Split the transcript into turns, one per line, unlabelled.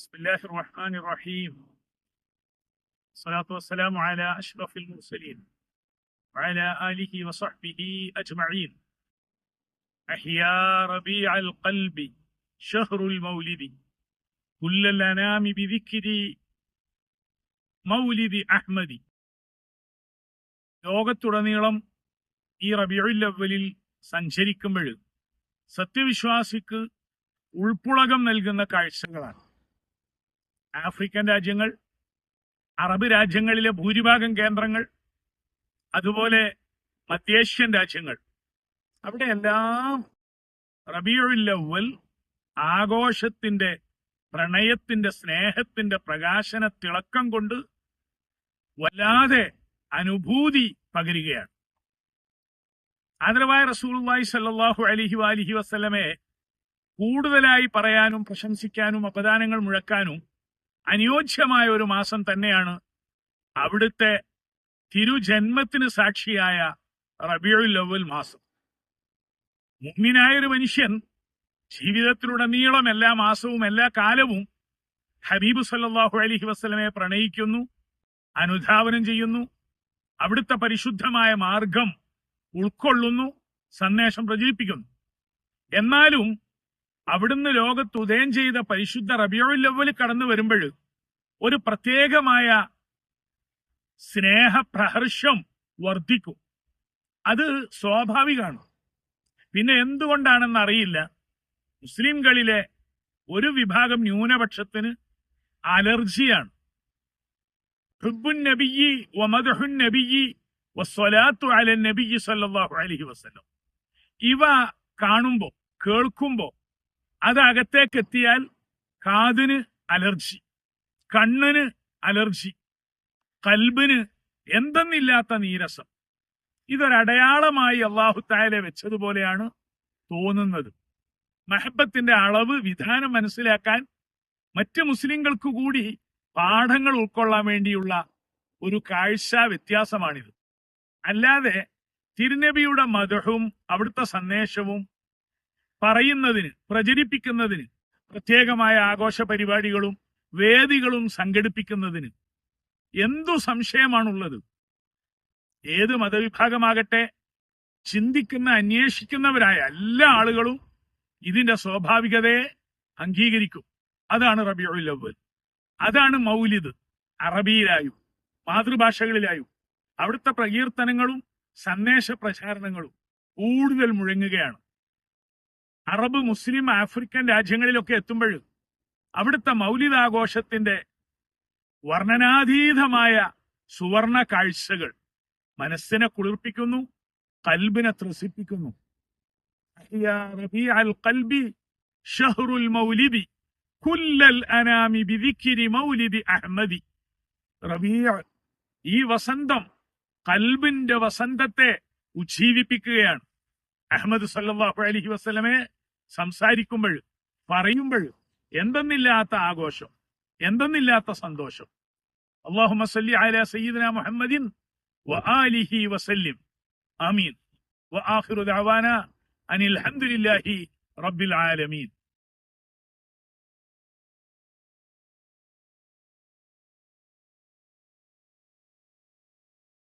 بسم الله الرحمن الرحيم الصلاة والسلام على أشرف المرسلين وعلى آله وصحبه أجمعين أحيا ربيع القلب شهر المولد كل الأنام بذكر മൗലിദി അഹ്മദി ലോകത്തുടനീളം ഈ റബിയുൽ അവലിൽ സഞ്ചരിക്കുമ്പോൾ സത്യവിശ്വാസിക്ക് ഉൾപ്പുളകം നൽകുന്ന കാഴ്ചകളാണ് ആഫ്രിക്കൻ രാജ്യങ്ങൾ അറബ് രാജ്യങ്ങളിലെ ഭൂരിഭാഗം കേന്ദ്രങ്ങൾ അതുപോലെ മധ്യേഷ്യൻ രാജ്യങ്ങൾ. അവിടെയെല്ലാം എല്ലാം അവൽ ആഘോഷത്തിന്റെ പ്രണയത്തിന്റെ സ്നേഹത്തിന്റെ പ്രകാശന തിളക്കം കൊണ്ട് വല്ലാതെ അനുഭൂതി പകരുകയാണ്. ആദരവായ റസൂലുള്ളാഹി സല്ലാഹു അലിഹി വാലിഹി വസ്ലമെ കൂടുതലായി പറയാനും പ്രശംസിക്കാനും അപദാനങ്ങൾ മുഴക്കാനും അനുയോജ്യമായ ഒരു മാസം തന്നെയാണ് അവിടുത്തെ തിരുജന്മത്തിന് സാക്ഷിയായ റബിയുൽ അവൽ മാസം. മുഗ്മിനായ ഒരു മനുഷ്യൻ ജീവിതത്തിലുടനീളം എല്ലാ മാസവും എല്ലാ കാലവും ഹബീബ് സല്ലാഹു അലഹി വസ്ലമെ പ്രണയിക്കുന്നു അനുധാവനം ചെയ്യുന്നു അവിടുത്തെ പരിശുദ്ധമായ മാർഗം ഉൾക്കൊള്ളുന്നു സന്ദേശം പ്രചരിപ്പിക്കുന്നു. എന്നാലും അവിടുന്ന് ലോകത്ത് ഉദയം ചെയ്ത പരിശുദ്ധ റബിയോൽ ലവൽ കടന്നു വരുമ്പോൾ ഒരു പ്രത്യേകമായ സ്നേഹപ്രഹർഷം വർദ്ധിക്കും. അത് സ്വാഭാവികമാണ്. പിന്നെ എന്തുകൊണ്ടാണെന്ന് അറിയില്ല. മുസ്ലിംകളിലെ ഒരു വിഭാഗം ന്യൂനപക്ഷത്തിന് അലർജിയാണ്. ഹുബുൻ നബിയി വമദഹുൻ നബിയി വസ്വലാത്തു അലൻ നബിയി സല്ലാഹു അലഹി വസ്ലം ഇവ കാണുമ്പോൾ കേൾക്കുമ്പോ അത് അകത്തേക്ക് എത്തിയാൽ കാതിന് അലർജി കണ്ണിന് അലർജി കൽബിന് എന്തെന്നില്ലാത്ത നീരസം. ഇതൊരടയാളമായി അള്ളാഹു തായാലെ വെച്ചതുപോലെയാണ് തോന്നുന്നത്. മഹബത്തിന്റെ അളവ് വിധാനം മനസ്സിലാക്കാൻ മറ്റ് മുസ്ലിങ്ങൾക്ക് കൂടി പാഠങ്ങൾ ഉൾക്കൊള്ളാൻ വേണ്ടിയുള്ള ഒരു കാഴ്ച വ്യത്യാസമാണിത്. അല്ലാതെ തിരുനബിയുടെ മതവും അവിടുത്തെ സന്ദേശവും പറയുന്നതിന് പ്രചരിപ്പിക്കുന്നതിന് പ്രത്യേകമായ ആഘോഷ പരിപാടികളും വേദികളും സംഘടിപ്പിക്കുന്നതിന് എന്തു സംശയമാണുള്ളത്? ഏത് മതവിഭാഗമാകട്ടെ ചിന്തിക്കുന്ന അന്വേഷിക്കുന്നവരായ എല്ലാ ആളുകളും ഇതിന്റെ സ്വാഭാവികതയെ അംഗീകരിക്കും. അതാണ് റബിയുൽ അവൽ അതാണ് മൗലിദ് അറബിയിലായും മാതൃഭാഷകളിലായും. അവിടുത്തെ പ്രകീർത്തനങ്ങളും സന്ദേശ പ്രചാരണങ്ങളും കൂടുതൽ മുഴങ്ങുകയാണ്. അറബ് മുസ്ലിം ആഫ്രിക്കൻ രാജ്യങ്ങളിലൊക്കെ എത്തുമ്പോൾ അവിടുത്തെ മൗലികാഘോഷത്തിന്റെ വർണനാതീതമായ സുവർണ കാഴ്ചകൾ മനസ്സിനെ കുളിർപ്പിക്കുന്നു കൽബിനെ ത്രസിപ്പിക്കുന്നു. ഈ വസന്തം കൽബിന്റെ വസന്തത്തെ ഉജ്ജീവിപ്പിക്കുകയാണ്. അഹമ്മദ് സല്ലാഹു അലഹി വസ്ലമെ സംസാരിക്കുമ്പോൾ പറയുമ്പോൾ എന്തെന്നില്ലാത്ത ആഘോഷം എന്തെന്നില്ലാത്ത സന്തോഷം. അള്ളാഹു സല്ലി അല സയ്യിദന മുഹമ്മദിൻ വസല്ലിം. ആമീൻ. വ ആഖിറു ദഅവാന അനിൽ ഹംദുലില്ലാഹി റബ്ബിൽ ആലമീൻ.